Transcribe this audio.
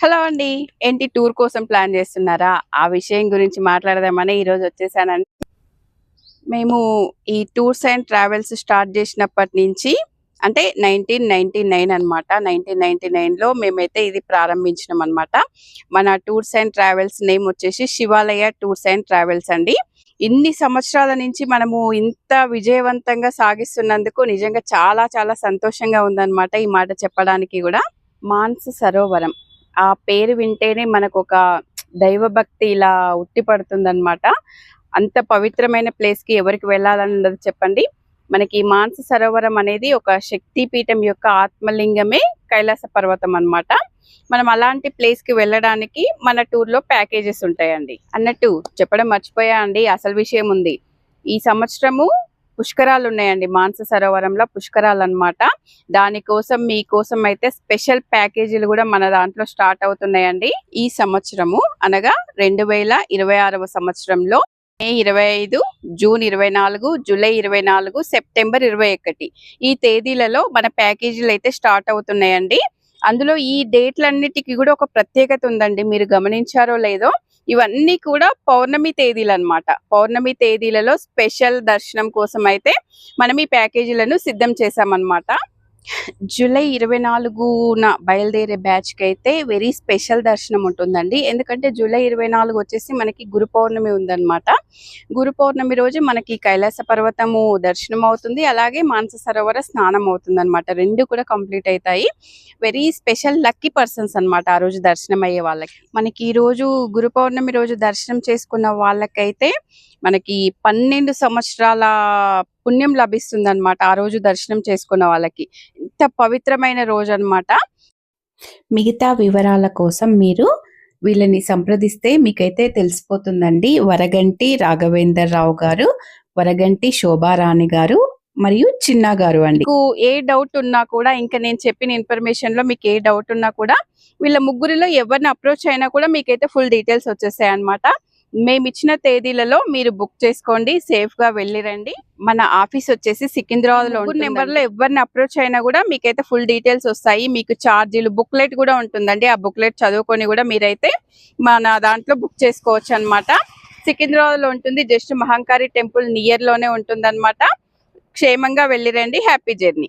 Hello అండి. ఏంటి tour కోసం ప్లాన్ చేస్తున్నారా? ఆ విషయం గురించి మాట్లాడదామని ఈరోజు వచ్చేసానండి. మేము ఈ టూర్స్ అండ్ ట్రావెల్స్ స్టార్ట్ చేసినప్పటి నుంచి అంటే నైన్టీన్ నైన్టీ నైన్ అనమాట నైన్టీన్ నైన్టీ నైన్లో మేమైతే ఇది ప్రారంభించినాం అనమాట మన టూర్స్ అండ్ ట్రావెల్స్ నేమ్ వచ్చేసి శివాలయ టూర్స్ అండ్ ట్రావెల్స్ అండి. ఇన్ని సంవత్సరాల నుంచి మనము ఇంత విజయవంతంగా సాగిస్తున్నందుకు నిజంగా చాలా చాలా సంతోషంగా ఉందన్నమాట ఈ మాట చెప్పడానికి కూడా. మాన్స సరోవరం. ఆ పేరు వింటేనే మనకు ఒక దైవభక్తి ఇలా ఉట్టిపడుతుందనమాట అంత పవిత్రమైన ప్లేస్కి ఎవరికి వెళ్ళాలన్నది చెప్పండి. మనకి మానస సరోవరం అనేది ఒక శక్తి పీఠం యొక్క ఆత్మలింగమే కైలాస పర్వతం అన్నమాట. మనం అలాంటి ప్లేస్కి వెళ్ళడానికి మన టూర్లో ప్యాకేజెస్ ఉంటాయండి. అన్నట్టు చెప్పడం మర్చిపోయా అండి అసలు విషయం ఉంది. ఈ సంవత్సరము పుష్కరాలు ఉన్నాయండి మానస సరోవరంలో పుష్కరాలు అన్నమాట దానికోసం మీకోసం అయితే స్పెషల్ ప్యాకేజీలు కూడా మన దాంట్లో స్టార్ట్ అవుతున్నాయండి. ఈ సంవత్సరము అనగా రెండు వేల ఇరవై ఆరవ సంవత్సరంలో మే ఇరవై ఐదు జూన్ ఇరవై నాలుగు జూలై ఇరవై నాలుగు సెప్టెంబర్ ఇరవై ఒకటి ఈ తేదీలలో మన ప్యాకేజీలు అయితే స్టార్ట్ అవుతున్నాయండి. అందులో ఈ డేట్లన్నిటికీ కూడా ఒక ప్రత్యేకత ఉందండి. మీరు గమనించారో లేదో ఇవన్నీ కూడా పౌర్ణమి తేదీలు అన్నమాట పౌర్ణమి తేదీలలో స్పెషల్ దర్శనం కోసం అయితే మనం ఈ ప్యాకేజీలను సిద్ధం చేసామన్నమాట జూలై ఇరవై నాలుగున బయలుదేరే బ్యాచ్కి అయితే వెరీ స్పెషల్ దర్శనం ఉంటుందండి. ఎందుకంటే జూలై ఇరవై నాలుగు వచ్చేసి మనకి గురు పౌర్ణమి ఉందన్నమాట. గురు పౌర్ణమి రోజు మనకి కైలాస పర్వతము దర్శనం అవుతుంది. అలాగే మానస సరోవర స్నానం అవుతుంది అనమాట రెండు కూడా కంప్లీట్ అవుతాయి వెరీ స్పెషల్ లక్కీ పర్సన్స్ అన్నమాట ఆ రోజు దర్శనం అయ్యే వాళ్ళకి. మనకి ఈ రోజు గురు పౌర్ణమి రోజు దర్శనం చేసుకున్న వాళ్ళకైతే మనకి పన్నెండు సంవత్సరాల పుణ్యం లభిస్తుంది అనమాట ఆ రోజు దర్శనం చేసుకున్న వాళ్ళకి. ఇంత పవిత్రమైన రోజు అన్నమాట మిగతా వివరాల కోసం మీరు వీళ్ళని సంప్రదిస్తే మీకైతే తెలిసిపోతుందండి. వరగంటి రాఘవేందర్ రావు గారు వరగంటి శోభారాణి గారు మరియు చిన్న గారు అండి. మీకు ఏ డౌట్ ఉన్నా కూడా ఇంకా నేను చెప్పిన ఇన్ఫర్మేషన్లో మీకు ఏ డౌట్ ఉన్నా కూడా వీళ్ళ ముగ్గురిలో ఎవరిని అప్రోచ్ అయినా కూడా మీకైతే ఫుల్ డీటెయిల్స్ వచ్చేసాయి అనమాట మేము ఇచ్చిన తేదీలలో మీరు బుక్ చేసుకోండి సేఫ్గా వెళ్ళిరండి. మన ఆఫీస్ వచ్చేసి సికింద్రాబాద్లో నెంబర్లో ఎవరిని అప్రోచ్ అయినా కూడా మీకైతే ఫుల్ డీటెయిల్స్ వస్తాయి. మీకు ఛార్జీలు బుక్లెట్ కూడా ఉంటుందండి. ఆ బుక్లెట్ చదువుకొని కూడా మీరైతే మన దాంట్లో బుక్ చేసుకోవచ్చు అన్నమాట సికింద్రాబాద్లో ఉంటుంది జస్ట్ మహంకారి టెంపుల్ నియర్లోనే ఉంటుంది క్షేమంగా వెళ్ళిరండి. Happy journey.